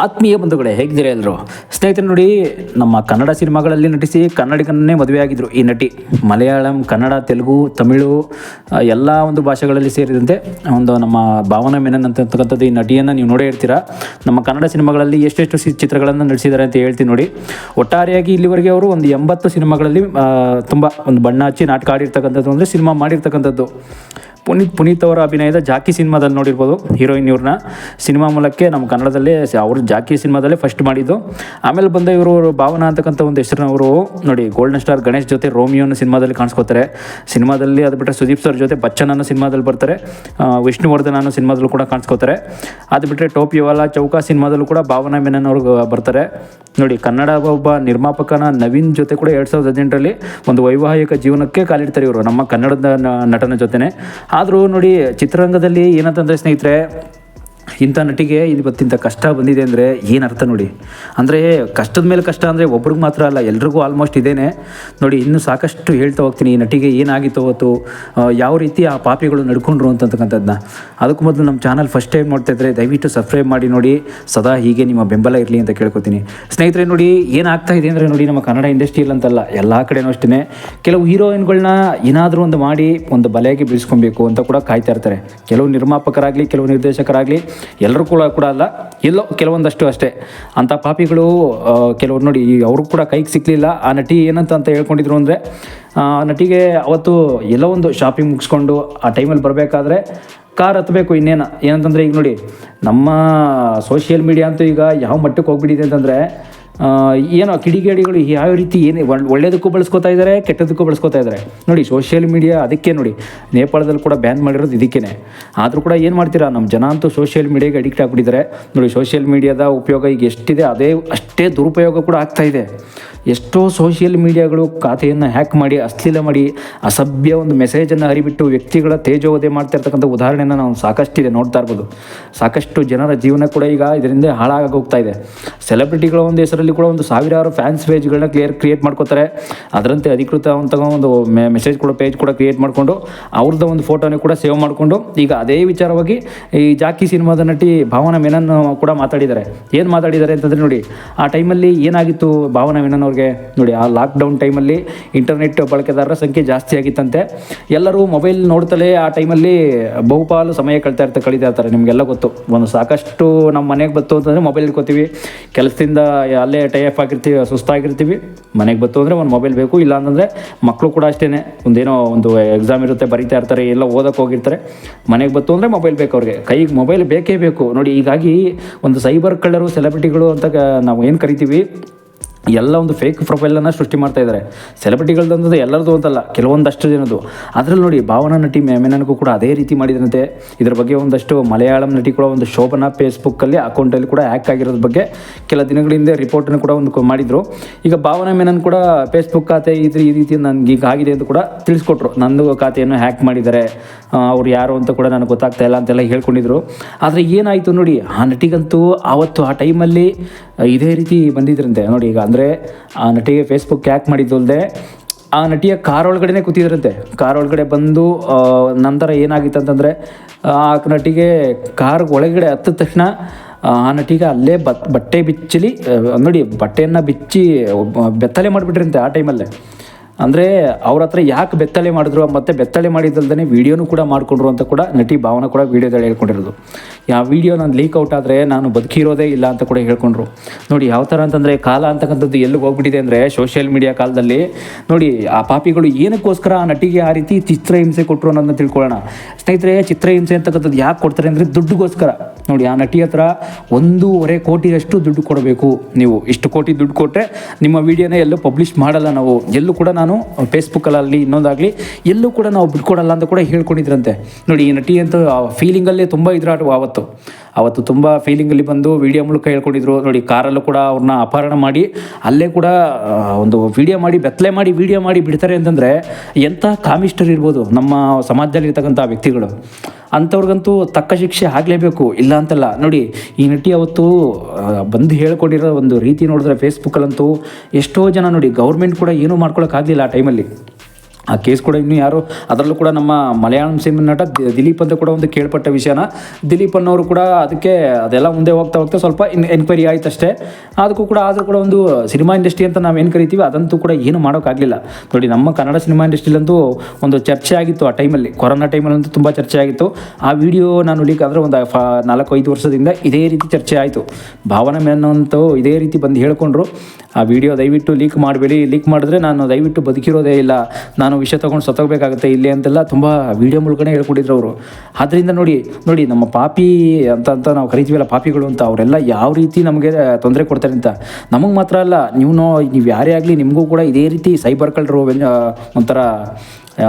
ಆತ್ಮೀಯ ಬಂಧುಗಳೇ, ಹೇಗಿದ್ದೀರಾ ಎಲ್ಲರೂ? ಸ್ನೇಹಿತರೆ ನೋಡಿ, ನಮ್ಮ ಕನ್ನಡ ಸಿನಿಮಾಗಳಲ್ಲಿ ನಟಿಸಿ ಕನ್ನಡಿಗನ್ನೇ ಮದುವೆಯಾಗಿದ್ದರು ಈ ನಟಿ. ಮಲಯಾಳಂ, ಕನ್ನಡ, ತೆಲುಗು, ತಮಿಳು ಎಲ್ಲ ಒಂದು ಭಾಷೆಗಳಲ್ಲಿ ಸೇರಿದಂತೆ ಒಂದು ನಮ್ಮ ಭಾವನಾ ಮೆನನ್ ಅಂತಕ್ಕಂಥದ್ದು ಈ ನಟಿಯನ್ನು ನೀವು ನೋಡೇ ಇರ್ತೀರಾ. ನಮ್ಮ ಕನ್ನಡ ಸಿನಿಮಾಗಳಲ್ಲಿ ಎಷ್ಟೆಷ್ಟು ಚಿತ್ರಗಳನ್ನು ನಡೆಸಿದ್ದಾರೆ ಅಂತ ಹೇಳ್ತೀನಿ ನೋಡಿ. ಒಟ್ಟಾರೆಯಾಗಿ ಇಲ್ಲಿವರೆಗೆ ಅವರು ಒಂದು ಎಂಬತ್ತು ಸಿನಿಮಾಗಳಲ್ಲಿ ತುಂಬ ಒಂದು ಬಣ್ಣ ಹಚ್ಚಿ ನಾಟಕ ಆಡಿರ್ತಕ್ಕಂಥದ್ದು, ಅಂದರೆ ಸಿನಿಮಾ ಮಾಡಿರ್ತಕ್ಕಂಥದ್ದು. ಪುನೀತ್ ಪುನೀತ್ ಅವರ ಅಭಿನಯದ ಜಾಕಿ ಸಿನಿಮಾದಲ್ಲಿ ನೋಡಿರ್ಬೋದು ಹೀರೋಯಿನ್ ಇವ್ರನ್ನ. ಸಿನಿಮಾ ಮೂಲಕ್ಕೆ ನಮ್ಮ ಕನ್ನಡದಲ್ಲೇ ಅವರು ಜಾಕಿ ಸಿನಿಮಾದಲ್ಲೇ ಫಸ್ಟ್ ಮಾಡಿದ್ದು. ಆಮೇಲೆ ಬಂದ ಇವರು ಭಾವನಾ ಅಂತಕ್ಕಂಥ ಒಂದು ಹೆಸರನ್ನ ಅವರು ನೋಡಿ ಗೋಲ್ಡನ್ ಸ್ಟಾರ್ ಗಣೇಶ್ ಜೊತೆ ರೋಮಿಯೋನ ಸಿನಿಮಾದಲ್ಲಿ ಕಾಣಿಸ್ಕೋತಾರೆ. ಸಿನಿಮಾದಲ್ಲಿ ಅದು ಬಿಟ್ಟರೆ ಸುದೀಪ್ ಸರ್ ಜೊತೆ ಬಚ್ಚನ್ ಅನ್ನೋ ಸಿನಿಮಾದಲ್ಲಿ ಬರ್ತಾರೆ. ವಿಷ್ಣುವರ್ಧನ ಅನ್ನೋ ಸಿನಿಮಾದಲ್ಲೂ ಕೂಡ ಕಾಣಿಸ್ಕೋತಾರೆ. ಅದು ಬಿಟ್ಟರೆ ಟೋಪಿವಾಲ ಚೌಕ ಸಿನಿಮಾದಲ್ಲೂ ಕೂಡ ಭಾವನಾ ಮೆನನ್ ಅವರು ಬರ್ತಾರೆ. ನೋಡಿ ಕನ್ನಡ ಒಬ್ಬ ನಿರ್ಮಾಪಕನ ನವೀನ್ ಜೊತೆ ಕೂಡ ಎರಡು ಸಾವಿರದ ಹದಿನೆಂಟರಲ್ಲಿ ಒಂದು ವೈವಾಹಿಕ ಜೀವನಕ್ಕೆ ಕಾಲಿಡ್ತಾರೆ ಇವರು. ನಮ್ಮ ಕನ್ನಡದ ನಟನ ಜೊತೆನೆ. ಆದರೂ ನೋಡಿ ಚಿತ್ರರಂಗದಲ್ಲಿ ಏನಂತಂದರೆ ಸ್ನೇಹಿತರೆ ಇಂಥ ನಟಿಗೆ ಇವತ್ತಿಂಥ ಕಷ್ಟ ಬಂದಿದೆ ಅಂದರೆ ಏನು ಅರ್ಥ ನೋಡಿ? ಅಂದರೆ ಕಷ್ಟದ ಮೇಲೆ ಕಷ್ಟ ಅಂದರೆ ಒಬ್ರಿಗೆ ಮಾತ್ರ ಅಲ್ಲ, ಎಲ್ರಿಗೂ ಆಲ್ಮೋಸ್ಟ್ ಇದೇನೆ. ನೋಡಿ, ಇನ್ನೂ ಸಾಕಷ್ಟು ಹೇಳ್ತಾ ಹೋಗ್ತೀನಿ, ಈ ನಟಿಗೆ ಏನಾಗಿತ್ತು ಅವತ್ತು ಯಾವ ರೀತಿ ಆ ಪಾಪಿಗಳು ನಡ್ಕೊಂಡ್ರು ಅಂತಕ್ಕಂಥದ್ದನ್ನ ಅದಕ್ಕೂ ಮೊದಲು ನಮ್ಮ ಚಾನಲ್ ಫಸ್ಟ್ ಟೈಮ್ ನೋಡ್ತಾ ಇದ್ದರೆ ದಯವಿಟ್ಟು ಸಬ್ಸ್ಕ್ರೈಬ್ ಮಾಡಿ ನೋಡಿ, ಸದಾ ಹೀಗೆ ನಿಮ್ಮ ಬೆಂಬಲ ಇರಲಿ ಅಂತ ಕೇಳ್ಕೊತೀನಿ. ಸ್ನೇಹಿತರೆ, ನೋಡಿ ಏನಾಗ್ತಾ ಇದೆ ಅಂದರೆ ನೋಡಿ, ನಮ್ಮ ಕನ್ನಡ ಇಂಡಸ್ಟ್ರಿಯಲ್ಲಿ ಅಂತಲ್ಲ ಎಲ್ಲ ಕಡೆನೂ ಅಷ್ಟೇ ಕೆಲವು ಹೀರೋಯಿನ್ಗಳನ್ನ ಏನಾದರೂ ಒಂದು ಮಾಡಿ ಒಂದು ಬಲೆಗೆ ಬೀಳಿಸ್ಕೊಬೇಕು ಅಂತ ಕೂಡ ಕಾಯ್ತಾ ಇರ್ತಾರೆ. ಕೆಲವು ನಿರ್ಮಾಪಕರಾಗಲಿ, ಕೆಲವು ನಿರ್ದೇಶಕರಾಗಲಿ ಎಲ್ಲರೂ ಕೂಡ ಕೂಡ ಅಲ್ಲ, ಎಲ್ಲೋ ಕೆಲವೊಂದಷ್ಟು ಅಷ್ಟೇ. ಅಂಥ ಪಾಪಿಗಳು ಕೆಲವರು ನೋಡಿ ಅವ್ರಿಗೂ ಕೂಡ ಕೈಗೆ ಸಿಕ್ಕಲಿಲ್ಲ ಆ ನಟಿ ಏನಂತ ಅಂತ ಹೇಳ್ಕೊಂಡಿದ್ರು ಅಂದರೆ ನಟಿಗೆ ಅವತ್ತು ಎಲ್ಲೋ ಒಂದು ಶಾಪಿಂಗ್ ಮುಗಿಸ್ಕೊಂಡು ಆ ಟೈಮಲ್ಲಿ ಬರಬೇಕಾದ್ರೆ ಕಾರ್ ಹತ್ತಬೇಕು ಇನ್ನೇನು. ಏನಂತಂದರೆ ಈಗ ನೋಡಿ, ನಮ್ಮ ಸೋಷಿಯಲ್ ಮೀಡಿಯಾ ಅಂತೂ ಈಗ ಯಾವ ಮಟ್ಟಕ್ಕೆ ಹೋಗ್ಬಿಟ್ಟಿದೆ ಅಂತಂದರೆ ಏನೋ ಕಿಡಿಗೇಡಿಗಳು ಯಾವ ರೀತಿ ಏನು ಒಳ್ಳೆಯದಕ್ಕೂ ಬಳಸ್ಕೊತಾ ಇದ್ದಾರೆ ಕೆಟ್ಟದಕ್ಕೂ ಬಳಸ್ಕೋತಾ ಇದ್ದಾರೆ ನೋಡಿ ಸೋಷಿಯಲ್ ಮೀಡಿಯಾ ಅದಕ್ಕೆ ನೋಡಿ, ನೇಪಾಳದಲ್ಲಿ ಕೂಡ ಬ್ಯಾನ್ ಮಾಡಿರೋದು ಇದಕ್ಕೇ ಆದರೂ ಕೂಡ ಏನು ಮಾಡ್ತೀರಾ ನಮ್ಮ ಜನ ಅಂತೂ ಸೋಷಿಯಲ್ ಮೀಡಿಯಾಗೆ ಅಡಿಕ್ಟ್ ಆಗಿಬಿಟ್ಟಿದ್ದಾರೆ ನೋಡಿ ಸೋಷಿಯಲ್ ಮೀಡಿಯಾದ ಉಪಯೋಗ ಈಗ ಎಷ್ಟಿದೆ, ಅದೇ ಅಷ್ಟೇ ದುರುಪಯೋಗ ಕೂಡ ಆಗ್ತಾ ಇದೆ. ಎಷ್ಟೋ ಸೋಷಿಯಲ್ ಮೀಡಿಯಾಗಳು ಖಾತೆಯನ್ನು ಹ್ಯಾಕ್ ಮಾಡಿ, ಅಶ್ಲೀಲ ಮಾಡಿ, ಅಸಭ್ಯ ಒಂದು ಮೆಸೇಜನ್ನು ಹರಿಬಿಟ್ಟು ವ್ಯಕ್ತಿಗಳ ತೇಜೋವಧೆ ಮಾಡ್ತಾ ಇರ್ತಕ್ಕಂಥ ಉದಾಹರಣೆನ ನಾವು ಸಾಕಷ್ಟಿದೆ, ನೋಡ್ತಾ ಇರ್ಬೋದು. ಸಾಕಷ್ಟು ಜನರ ಜೀವನ ಕೂಡ ಈಗ ಇದರಿಂದ ಹಾಳಾಗಿ ಹೋಗ್ತಾ ಇದೆ. ಸೆಲೆಬ್ರಿಟಿಗಳ ಒಂದು ಹೆಸರಲ್ಲಿ ಕೂಡ ಒಂದು ಸಾವಿರಾರು ಫ್ಯಾನ್ಸ್ ಪೇಜ್ಗಳನ್ನ ಕ್ಲಿಯರ್ ಕ್ರಿಯೇಟ್ ಮಾಡ್ಕೋತಾರೆ. ಅದರಂತೆ ಅಧಿಕೃತ ಅಂತ ಒಂದು ಮೆಸೇಜ್ ಕೂಡ ಪೇಜ್ ಕೂಡ ಕ್ರಿಯೇಟ್ ಮಾಡಿಕೊಂಡು ಅವ್ರದ್ದು ಒಂದು ಫೋಟೋನೇ ಕೂಡ ಸೇವ್ ಮಾಡಿಕೊಂಡು, ಈಗ ಅದೇ ವಿಚಾರವಾಗಿ ಈ ಜಾಕಿ ಸಿನಿಮಾದ ನಟಿ ಭಾವನಾ ಮೆನನ್ ಕೂಡ ಮಾತಾಡಿದ್ದಾರೆ. ಏನು ಮಾತಾಡಿದ್ದಾರೆ ಅಂತಂದರೆ ನೋಡಿ, ಆ ಟೈಮಲ್ಲಿ ಏನಾಗಿತ್ತು ಭಾವನಾ ಮೆನನ್ ಅವ್ರಿಗೆ? ನೋಡಿ ಆ ಲಾಕ್ಡೌನ್ ಟೈಮಲ್ಲಿ ಇಂಟರ್ನೆಟ್ ಬಳಕೆದಾರರ ಸಂಖ್ಯೆ ಜಾಸ್ತಿ ಆಗಿತ್ತಂತೆ. ಎಲ್ಲರೂ ಮೊಬೈಲ್ ನೋಡ್ತಲೇ ಆ ಟೈಮಲ್ಲಿ ಬಹುಪಾಲು ಸಮಯ ಕಳ್ತಾ ಇರ್ತಾರೆ ಕಳೀತಾ ಇರ್ತಾರೆ. ನಿಮಗೆಲ್ಲ ಗೊತ್ತು. ಒಂದು ಸಾಕಷ್ಟು ನಮ್ಮ ಮನೆಗೆ ಬತ್ತು ಅಂತಂದರೆ ಮೊಬೈಲ್ ಇಟ್ಕೋತೀವಿ. ಕೆಲಸದಿಂದ ಅಲ್ಲೇ ಟೈಪ್ ಆಗಿರ್ತೀವಿ, ಸುಸ್ತಾಗಿರ್ತೀವಿ. ಮನೆಗೆ ಬತ್ತು ಅಂದರೆ ಒಂದು ಮೊಬೈಲ್ ಬೇಕು. ಇಲ್ಲ ಅಂತಂದರೆ ಮಕ್ಕಳು ಕೂಡ ಅಷ್ಟೇ ಒಂದೇನೋ ಒಂದು ಎಕ್ಸಾಮ್ ಇರುತ್ತೆ, ಬರೀತಾ ಇರ್ತಾರೆ, ಎಲ್ಲ ಓದಕ್ಕೆ ಹೋಗಿರ್ತಾರೆ. ಮನೆಗೆ ಬತ್ತು ಅಂದರೆ ಮೊಬೈಲ್ ಬೇಕು ಅವ್ರಿಗೆ. ಕೈಗೆ ಮೊಬೈಲ್ ಬೇಕೇ ಬೇಕು. ನೋಡಿ, ಹೀಗಾಗಿ ಒಂದು ಸೈಬರ್ ಕಳ್ಳರು ಸೆಲೆಬ್ರಿಟಿಗಳು ಅಂತ ನಾವು ಏನು ಕರಿತೀವಿ? ಎಲ್ಲ ಒಂದು ಫೇಕ್ ಪ್ರೊಫೈಲನ್ನು ಸೃಷ್ಟಿ ಮಾಡ್ತಾ ಇದ್ದಾರೆ ಸೆಲೆಬ್ರಿಟಿಗಳದ್ದು ಎಲ್ಲರದು ಅಂತಲ್ಲ, ಕೆಲವೊಂದಷ್ಟು ಜನದ್ದು. ಅದರಲ್ಲಿ ನೋಡಿ ಭಾವನಾ ನಟಿ ಮೆಮೆನನ್ಗೂ ಕೂಡ ಅದೇ ರೀತಿ ಮಾಡಿದ್ರಂತೆ ಇದರ ಬಗ್ಗೆ ಒಂದಷ್ಟು ಮಲಯಾಳಂ ನಟಿ ಕೂಡ ಒಂದು ಶೋಭನಾ ಫೇಸ್ಬುಕ್ಕಲ್ಲಿ ಅಕೌಂಟಲ್ಲಿ ಕೂಡ ಹ್ಯಾಕ್ ಆಗಿರೋದ್ರ ಬಗ್ಗೆ ಕೆಲ ದಿನಗಳಿಂದ ರಿಪೋರ್ಟನ್ನು ಕೂಡ ಒಂದು ಮಾಡಿದರು. ಈಗ ಭಾವನಾ ಮೇನನ್ ಕೂಡ ಫೇಸ್ಬುಕ್ ಖಾತೆ ಈ ರೀತಿ- ಈ ರೀತಿ ನನಗೆ ಈಗ ಆಗಿದೆ ಅಂತ ಕೂಡ ತಿಳಿಸ್ಕೊಟ್ರು. ನಂದು ಖಾತೆಯನ್ನು ಹ್ಯಾಕ್ ಮಾಡಿದ್ದಾರೆ. ಅವ್ರು ಯಾರು ಅಂತ ಕೂಡ ನನಗೆ ಗೊತ್ತಾಗ್ತಾ ಇಲ್ಲ ಅಂತೆಲ್ಲ ಹೇಳ್ಕೊಂಡಿದ್ರು. ಆದರೆ ಏನಾಯಿತು ನೋಡಿ, ಆ ನಟಿಗಂತೂ ಆವತ್ತು ಆ ಟೈಮಲ್ಲಿ ಇದೇ ರೀತಿ ಬಂದಿದ್ರಂತೆ. ನೋಡಿ ಈಗ ಅಂದರೆ ಆ ನಟಿಗೆ ಫೇಸ್ಬುಕ್ ಹ್ಯಾಕ್ ಮಾಡಿದ್ದಲ್ದೆ, ಆ ನಟಿಯ ಕಾರ್ ಒಳಗಡೆನೆ ಕೂತಿದ್ರಂತೆ. ಕಾರ್ ಒಳಗಡೆ ಬಂದು ನಂತರ ಏನಾಗಿತ್ತು ಅಂತಂದರೆ ಆ ನಟಿಗೆ ಕಾರ್ ಒಳಗಡೆ ಹತ್ತಿದ ತಕ್ಷಣ, ಆ ನಟಿಗೆ ಅಲ್ಲೇ ಬಟ್ ಬಟ್ಟೆ ಬಿಚ್ಚಲಿ ನೋಡಿ ಬಟ್ಟೆಯನ್ನು ಬಿಚ್ಚಿ ಬೆತ್ತಲೆ ಮಾಡಿಬಿಟ್ರಂತೆ ಆ ಟೈಮಲ್ಲೇ ಅಂದರೆ ಅವ್ರ ಹತ್ರ ಯಾಕೆ ಬೆತ್ತಲೆ ಮಾಡಿದ್ರು ಮತ್ತು ಬೆತ್ತಲೆ ಮಾಡಿದ್ದಲ್ದೇ ವೀಡಿಯೋನು ಕೂಡ ಮಾಡಿಕೊಂಡ್ರು ಅಂತ ಕೂಡ ನಟಿ ಭಾವನ ಕೂಡ ವೀಡಿಯೋದಲ್ಲಿ ಹೇಳ್ಕೊಂಡಿರೋದು. ಯಾವ ವೀಡಿಯೋ ನಾನು ಲೀಕ್ ಔಟ್ ಆದರೆ ನಾನು ಬದುಕಿರೋದೇ ಇಲ್ಲ ಅಂತ ಕೂಡ ಹೇಳ್ಕೊಂಡ್ರು. ನೋಡಿ, ಯಾವ ಥರ ಅಂತಂದರೆ ಕಾಲ ಅಂತಕ್ಕಂಥದ್ದು ಎಲ್ಲಿಗೆ ಹೋಗ್ಬಿಟ್ಟಿದೆ ಅಂದರೆ ಸೋಷಿಯಲ್ ಮೀಡಿಯಾ ಕಾಲದಲ್ಲಿ. ನೋಡಿ, ಆ ಪಾಪಿಗಳು ಏನಕ್ಕೋಸ್ಕರ ಆ ನಟಿಗೆ ಆ ರೀತಿ ಚಿತ್ರಹಿಂಸೆ ಕೊಟ್ಟರು ಅನ್ನೋದನ್ನ ತಿಳ್ಕೊಳ್ಳೋಣ. ಸ್ನೇಹಿತರೆ, ಚಿತ್ರಹಿಂಸೆ ಅಂತಕ್ಕಂಥದ್ದು ಯಾಕೆ ಕೊಡ್ತಾರೆ ಅಂದರೆ ದುಡ್ಡುಗೋಸ್ಕರ. ನೋಡಿ, ಆ ನಟಿ ಹತ್ರ ಒಂದೂವರೆ ಕೋಟಿಯಷ್ಟು ದುಡ್ಡು ಕೊಡಬೇಕು ನೀವು. ಇಷ್ಟು ಕೋಟಿ ದುಡ್ಡು ಕೊಟ್ಟರೆ ನಿಮ್ಮ ವೀಡಿಯೋನ ಎಲ್ಲೂ ಪಬ್ಲಿಷ್ ಮಾಡಲ್ಲ ನಾವು. ಎಲ್ಲೂ ಕೂಡ ನಾನು ಫೇಸ್ಬುಕ್ಕಲ್ಲಿ ಇನ್ನೊಂದಾಗಲಿ, ಎಲ್ಲೂ ಕೂಡ ನಾವು ಬಿಟ್ಕೊಡಲ್ಲ ಅಂತ ಕೂಡ ಹೇಳ್ಕೊಂಡಿದ್ರಂತೆ. ನೋಡಿ, ಈ ನಟಿ ಅಂತ ಫೀಲಿಂಗಲ್ಲೇ ತುಂಬ ಇದ್ರಾಟ ಆವತ್ತು. ಅವತ್ತು ತುಂಬ ಫೀಲಿಂಗಲ್ಲಿ ಬಂದು ವಿಡಿಯೋ ಮೂಲಕ ಹೇಳ್ಕೊಂಡಿದ್ರು. ನೋಡಿ, ಕಾರಲ್ಲೂ ಕೂಡ ಅವ್ರನ್ನ ಅಪಹರಣ ಮಾಡಿ, ಅಲ್ಲೇ ಕೂಡ ಒಂದು ವಿಡಿಯೋ ಮಾಡಿ, ಬೆತ್ತಲೆ ಮಾಡಿ ವಿಡಿಯೋ ಮಾಡಿ ಬಿಡ್ತಾರೆ ಅಂತಂದರೆ ಎಂಥ ಕಾಮಿಸ್ಟರ್ ಇರ್ಬೋದು ನಮ್ಮ ಸಮಾಜದಲ್ಲಿ ಇರ್ತಕ್ಕಂಥ ವ್ಯಕ್ತಿಗಳು. ಅಂಥವ್ರಿಗಂತೂ ತಕ್ಕ ಶಿಕ್ಷೆ ಆಗಲೇಬೇಕು, ಇಲ್ಲ ಅಂತಲ್ಲ. ನೋಡಿ, ಈ ನಟಿ ಅವತ್ತು ಬಂದು ಹೇಳ್ಕೊಂಡಿರೋ ಒಂದು ರೀತಿ ನೋಡಿದ್ರೆ ಫೇಸ್ಬುಕ್ಕಲ್ಲಂತೂ ಎಷ್ಟೋ ಜನ ನೋಡಿ ಗೌರ್ಮೆಂಟ್ ಕೂಡ ಏನೂ ಮಾಡ್ಕೊಳಕ್ಕಾಗಲಿಲ್ಲ ಆ ಟೈಮಲ್ಲಿ ಆ ಕೇಸ್ ಕೂಡ ಇನ್ನೂ ಯಾರು ಅದರಲ್ಲೂ ಕೂಡ ನಮ್ಮ ಮಲಯಾಳಂ ಸಿನಿಮಾ ನಟ ದಿಲೀಪ್ ಅಂತ ಕೂಡ ಒಂದು ಕೇಳ್ಪಟ್ಟ ವಿಷಯನ. ದಿಲೀಪ್ ಅನ್ನೋರು ಕೂಡ ಅದಕ್ಕೆ ಅದೆಲ್ಲ ಮುಂದೆ ಹೋಗ್ತಾ ಹೋಗ್ತಾ ಸ್ವಲ್ಪ ಇನ್ ಎನ್ಕ್ವೈರಿ ಆಯ್ತು ಅಷ್ಟೇ ಅದಕ್ಕೂ ಕೂಡ ಆದರೂ ಕೂಡ ಒಂದು ಸಿನಿಮಾ ಇಂಡಸ್ಟ್ರಿ ಅಂತ ನಾವು ಏನು ಕರಿತೀವಿ, ಅದಂತೂ ಕೂಡ ಏನು ಮಾಡೋಕ್ಕಾಗಲಿಲ್ಲ ನೋಡಿ, ನಮ್ಮ ಕನ್ನಡ ಸಿನಿಮಾ ಇಂಡಸ್ಟ್ರಿಲಂತೂ ಒಂದು ಚರ್ಚೆ ಆಗಿತ್ತು ಆ ಟೈಮಲ್ಲಿ. ಕೊರೋನಾ ಟೈಮಲ್ಲಂತೂ ತುಂಬ ಚರ್ಚೆ ಆಗಿತ್ತು. ಆ ವಿಡಿಯೋ ನಾನು ಲೀಕ್ ಆದರೆ ಒಂದು ಫ ನಾಲ್ಕು ಐದು ವರ್ಷದಿಂದ ಇದೇ ರೀತಿ ಚರ್ಚೆ ಆಯಿತು. ಭಾವನಾ ಮೇನಂತೂ ಇದೇ ರೀತಿ ಬಂದು ಹೇಳ್ಕೊಂಡ್ರು. ಆ ವಿಡಿಯೋ ದಯವಿಟ್ಟು ಲೀಕ್ ಮಾಡಬೇಡಿ. ಲೀಕ್ ಮಾಡಿದ್ರೆ ನಾನು ದಯವಿಟ್ಟು ಬದುಕಿರೋದೇ ಇಲ್ಲ. ನಾನು ವಿಷಯ ತೊಗೊಂಡು ಸತ್ತೋಗಬೇಕಾಗುತ್ತೆ ಇಲ್ಲಿ ಅಂತೆಲ್ಲ ತುಂಬ ವಿಡಿಯೋ ಮೂಲಕನೇ ಹೇಳ್ಕೊಟ್ಟಿದ್ರು ಅವರು. ಆದ್ದರಿಂದ ನೋಡಿ ನೋಡಿ ನಮ್ಮ ಪಾಪಿ ಅಂತ ಅಂತ ನಾವು ಕರಿತೀವಲ್ಲ ಪಾಪಿಗಳು ಅಂತ, ಅವರೆಲ್ಲ ಯಾವ ರೀತಿ ನಮಗೆ ತೊಂದರೆ ಕೊಡ್ತಾರೆ ಅಂತ. ನಮಗೆ ಮಾತ್ರ ಅಲ್ಲ, ನೀವು ನೀವು ಯಾರೇ ಆಗಲಿ ನಿಮಗೂ ಕೂಡ ಇದೇ ರೀತಿ ಸೈಬರ್ ಕಳ್ಳರು ಒಂಥರ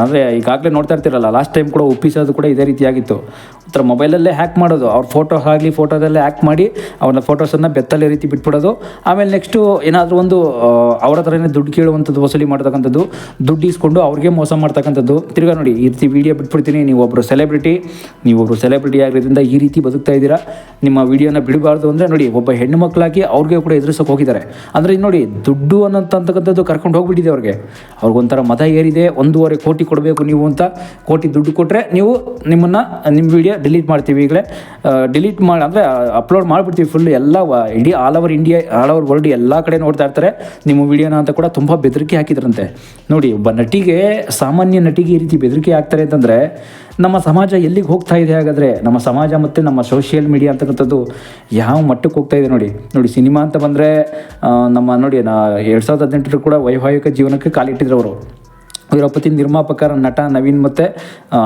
ಅಂದರೆ ಈಗಾಗಲೇ ನೋಡ್ತಾ ಇರ್ತಿರಲ್ಲ ಲಾಸ್ಟ್ ಟೈಮ್ ಕೂಡ ಒಪ್ಪಿಸೋದು ಕೂಡ ಇದೇ ರೀತಿಯಾಗಿತ್ತು. ಒಂಥರ ಮೊಬೈಲಲ್ಲೇ ಹ್ಯಾಕ್ ಮಾಡೋದು. ಅವ್ರ ಫೋಟೋ ಆಗಲಿ ಫೋಟೋದಲ್ಲೇ ಹ್ಯಾಕ್ ಮಾಡಿ ಅವ್ರನ್ನ ಫೋಟೋಸನ್ನು ಬೆತ್ತಲೆ ರೀತಿ ಬಿಟ್ಬಿಡೋದು. ಆಮೇಲೆ ನೆಕ್ಸ್ಟು ಏನಾದರೂ ಒಂದು ಅವರ ಥರನೇ ದುಡ್ಡು ಕೇಳುವಂಥದ್ದು, ವಸೂಲಿ ಮಾಡ್ತಕ್ಕಂಥದ್ದು, ದುಡ್ಡು ಇಸ್ಕೊಂಡು ಅವ್ರಿಗೆ ಮೋಸ ಮಾಡ್ತಕ್ಕಂಥದ್ದು. ತಿರ್ಗಾ ನೋಡಿ, ಈ ರೀತಿ ವಿಡಿಯೋ ಬಿಟ್ಬಿಡ್ತೀನಿ. ನೀವು ಒಬ್ಬರು ಸೆಲೆಬ್ರಿಟಿ ನೀವು ಒಬ್ಬರು ಸೆಲೆಬ್ರಿಟಿ ಆಗಿರೋದ್ರಿಂದ ಈ ರೀತಿ ಬದುಕ್ತಾ ಇದ್ದೀರಾ? ನಿಮ್ಮ ವಿಡಿಯೋನ ಬಿಡಬಾರ್ದು ಅಂದರೆ ನೋಡಿ, ಒಬ್ಬ ಹೆಣ್ಣು ಮಕ್ಕಳಾಗಿ ಅವ್ರಿಗೆ ಕೂಡ ಎದುರಿಸೋಕೆ ಹೋಗಿದ್ದಾರೆ. ಅಂದರೆ ನೋಡಿ, ದುಡ್ಡು ಅನ್ನೋಂತಕ್ಕಂಥದ್ದು ಕರ್ಕೊಂಡು ಹೋಗ್ಬಿಟ್ಟಿದೆ ಅವ್ರಿಗೆ. ಅವ್ರಿಗೊಂಥರ ಮತ ಏರಿದೆ, ಒಂದೂವರೆ ಕೋಟಿ ಕೊಡಬೇಕು ನೀವು ಅಂತ ಕೋಟಿ ದುಡ್ಡು ಕೊಟ್ಟರೆ ನೀವು ನಿಮ್ಮನ್ನು, ನಿಮ್ಮ ವಿಡಿಯೋ ಡಿಲೀಟ್ ಮಾಡ್ತೀವಿ ಈಗಲೇ. ಡಿಲೀಟ್ ಮಾಡಿ, ಅಂದರೆ ಅಪ್ಲೋಡ್ ಮಾಡಿಬಿಡ್ತೀವಿ ಫುಲ್ ಎಲ್ಲ ಇಡೀ all over India all over world ಎಲ್ಲ ಕಡೆ ನೋಡ್ತಾ ಇರ್ತಾರೆ. ನಿಮ್ಮ ವಿಡಿಯೋನ ಅಂತ ಕೂಡ ತುಂಬ ಬೆದರಿಕೆ ಹಾಕಿದ್ರಂತೆ. ನೋಡಿ, ಒಬ್ಬ ನಟಿಗೆ, ಸಾಮಾನ್ಯ ನಟಿಗೆ ಈ ರೀತಿ ಬೆದರಿಕೆ ಆಗ್ತಾರೆ ಅಂತಂದರೆ, ನಮ್ಮ ಸಮಾಜ ಎಲ್ಲಿಗೆ ಹೋಗ್ತಾ ಇದೆ ಹಾಗಾದರೆ? ನಮ್ಮ ಸಮಾಜ ಮತ್ತು ನಮ್ಮ ಸೋಷಿಯಲ್ ಮೀಡಿಯಾ ಅಂತಕ್ಕಂಥದ್ದು ಯಾವ ಮಟ್ಟಕ್ಕೆ ಹೋಗ್ತಾ ಇದೆ ನೋಡಿ. ನೋಡಿ, ಸಿನಿಮಾ ಅಂತ ಬಂದರೆ ನಮ್ಮ, ನೋಡಿ, ನಾ, ಎರಡು ಸಾವಿರದ ಹದಿನೆಂಟರ ಕೂಡ ವೈವಾಹಿಕ ಜೀವನಕ್ಕೆ ಕಾಲಿಟ್ಟಿದ್ರು ಅವರು. ವೀರಪತಿ ನಿರ್ಮಾಪಕರ ನಟ ನವೀನ್ ಮತ್ತು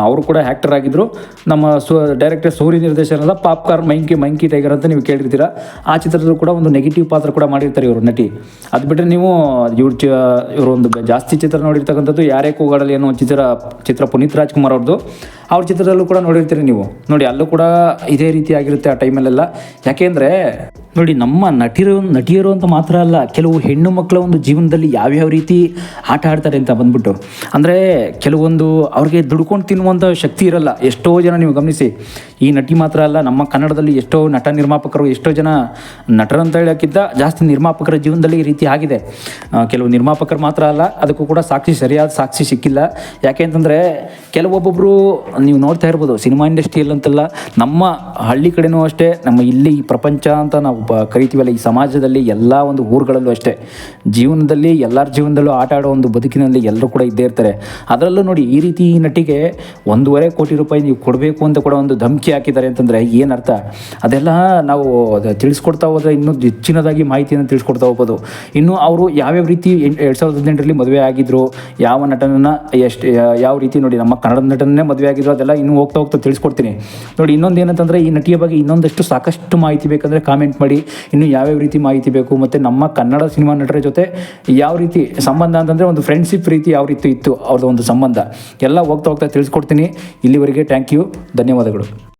ಅವರು ಕೂಡ ಆ್ಯಕ್ಟರ್ ಆಗಿದ್ದರು ನಮ್ಮ ಸು ಡೈರೆಕ್ಟರ್ ಸೂರ್ಯ ನಿರ್ದೇಶನದ ಪಾಪ್ಕಾರ್ನ್ ಮೈಂಕಿ ಮೈಂಕಿ ಟೈಗರ್ ಅಂತ ನೀವು ಕೇಳಿರ್ತೀರ. ಆ ಚಿತ್ರದಲ್ಲೂ ಕೂಡ ಒಂದು ನೆಗೆಟಿವ್ ಪಾತ್ರ ಕೂಡ ಮಾಡಿರ್ತಾರೆ ಇವರು ನಟಿ. ಅದು ಬಿಟ್ಟರೆ ನೀವು, ಇವ್ರ ಚ ಇವರೊಂದು ಜಾಸ್ತಿ ಚಿತ್ರ ನೋಡಿರ್ತಕ್ಕಂಥದ್ದು ಯಾರೇ ಕೂಗಾಡಲಿ ಅನ್ನೋ ಚಿತ್ರ ಚಿತ್ರ ಪುನೀತ್ ರಾಜ್ಕುಮಾರ್ ಅವ್ರದ್ದು ಅವ್ರ ಚಿತ್ರದಲ್ಲೂ ಕೂಡ ನೋಡಿರ್ತೀರಿ ನೀವು. ನೋಡಿ, ಅಲ್ಲೂ ಕೂಡ ಇದೇ ರೀತಿ ಆಗಿರುತ್ತೆ ಆ ಟೈಮಲ್ಲೆಲ್ಲ ಯಾಕೆಂದರೆ ನೋಡಿ, ನಮ್ಮ ನಟಿರು, ನಟಿಯರು ಅಂತ ಮಾತ್ರ ಅಲ್ಲ, ಕೆಲವು ಹೆಣ್ಣು ಮಕ್ಕಳ ಒಂದು ಜೀವನದಲ್ಲಿ ಯಾವ್ಯಾವ ರೀತಿ ಆಟ ಆಡ್ತಾರೆ ಅಂತ ಬಂದ್ಬಿಟ್ಟು. ಅಂದರೆ ಕೆಲವೊಂದು ಅವ್ರಿಗೆ ದುಡ್ಕೊಂಡು ತಿನ್ನುವಂಥ ಶಕ್ತಿ ಇರಲ್ಲ. ಎಷ್ಟೋ ಜನ ನೀವು ಗಮನಿಸಿ, ಈ ನಟಿ ಮಾತ್ರ ಅಲ್ಲ, ನಮ್ಮ ಕನ್ನಡದಲ್ಲಿ ಎಷ್ಟೋ ನಟ ನಿರ್ಮಾಪಕರು, ಎಷ್ಟೋ ಜನ ನಟರಂತ ಹೇಳೋಕ್ಕಿಂತ ಜಾಸ್ತಿ ನಿರ್ಮಾಪಕರ ಜೀವನದಲ್ಲಿ ಈ ರೀತಿ ಆಗಿದೆ. ಕೆಲವು ನಿರ್ಮಾಪಕರು ಮಾತ್ರ ಅಲ್ಲ, ಅದಕ್ಕೂ ಕೂಡ ಸಾಕ್ಷಿ ಸರಿಯಾದ ಸಾಕ್ಷಿ ಸಿಕ್ಕಿಲ್ಲ. ಯಾಕೆ ಅಂತಂದರೆ ಕೆಲವೊಬ್ಬೊಬ್ಬರು ನೀವು ನೋಡ್ತಾ ಇರ್ಬೋದು, ಸಿನಿಮಾ ಇಂಡಸ್ಟ್ರಿಯಲ್ಲಿ ಅಂತಲ್ಲ ನಮ್ಮ ಹಳ್ಳಿ ಕಡೆನೂ ಅಷ್ಟೇ, ನಮ್ಮ ಇಲ್ಲಿ ಪ್ರಪಂಚ ಅಂತ ನಾವು ಬ- ಕರಿತೀವಲ್ಲ, ಈ ಸಮಾಜದಲ್ಲಿ ಎಲ್ಲ ಒಂದು ಊರುಗಳಲ್ಲೂ ಅಷ್ಟೇ. ಜೀವನದಲ್ಲಿ, ಎಲ್ಲರ ಜೀವನದಲ್ಲೂ ಆಟ ಆಡೋ ಒಂದು ಬದುಕಿನಲ್ಲಿ ಎಲ್ಲರೂ ಕೂಡ ಇದ್ದೇ ಇರ್ತಾರೆ. ಅದರಲ್ಲೂ ನೋಡಿ, ಈ ರೀತಿ ಈ ನಟಿಗೆ ಒಂದೂವರೆ ಕೋಟಿ ರೂಪಾಯಿ ನೀವು ಕೊಡಬೇಕು ಅಂತ ಕೂಡ ಒಂದು ಧಮಕಿ ಹಾಕಿದ್ದಾರೆ ಅಂತಂದರೆ ಏನರ್ಥ ಅದೆಲ್ಲ ನಾವು ತಿಳಿಸ್ಕೊಡ್ತಾ ಹೋದ್ರೆ ಇನ್ನೂ ಹೆಚ್ಚಿನದಾಗಿ ಮಾಹಿತಿಯನ್ನು ತಿಳಿಸ್ಕೊಡ್ತಾ ಹೋಗ್ಬೋದು. ಇನ್ನು ಅವರು ಯಾವ್ಯಾವ ರೀತಿ ಎರಡು ಸಾವಿರದ ಹದಿನೆಂಟರಲ್ಲಿ ಮದುವೆ ಆಗಿದ್ರು, ಯಾವ ನಟನನ್ನ ಎಷ್ಟು ಯಾವ ರೀತಿ ನೋಡಿ, ನಮ್ಮ ಕನ್ನಡ ನಟನನ್ನೇ ಮದುವೆ ಆಗಿದ್ರು, ಅದೆಲ್ಲ ಇನ್ನೂ ಹೋಗ್ತಾ ಹೋಗ್ತಾ ತಿಳಿಸ್ಕೊಡ್ತೀನಿ. ನೋಡಿ ಇನ್ನೊಂದು ಏನಂತಂದರೆ ಈ ನಟಿಯ ಬಗ್ಗೆ ಇನ್ನೊಂದಷ್ಟು ಸಾಕಷ್ಟು ಮಾಹಿತಿ ಬೇಕಂದರೆ ಕಾಮೆಂಟ್ ಮಾಡಿ ಇನ್ನು ಯಾವ್ಯಾವ ರೀತಿ ಮಾಹಿತಿ ಬೇಕು ಮತ್ತು ನಮ್ಮ ಕನ್ನಡ ಸಿನಿಮಾ ನಟರ ಜೊತೆ ಯಾವ ರೀತಿ ಸಂಬಂಧ ಅಂತಂದರೆ ಒಂದು ಫ್ರೆಂಡ್ಶಿಪ್ ರೀತಿ ಯಾವ ರೀತಿ ಇತ್ತು ಅವ್ರದ್ದು ಒಂದು ಸಂಬಂಧ. ಎಲ್ಲ ಹೋಗ್ತಾ ಹೋಗ್ತಾ ತಿಳಿಸ್ಕೊಡ್ತೀನಿ. ಇಲ್ಲಿವರೆಗೆ ಥ್ಯಾಂಕ್ ಯು ಧನ್ಯವಾದಗಳು.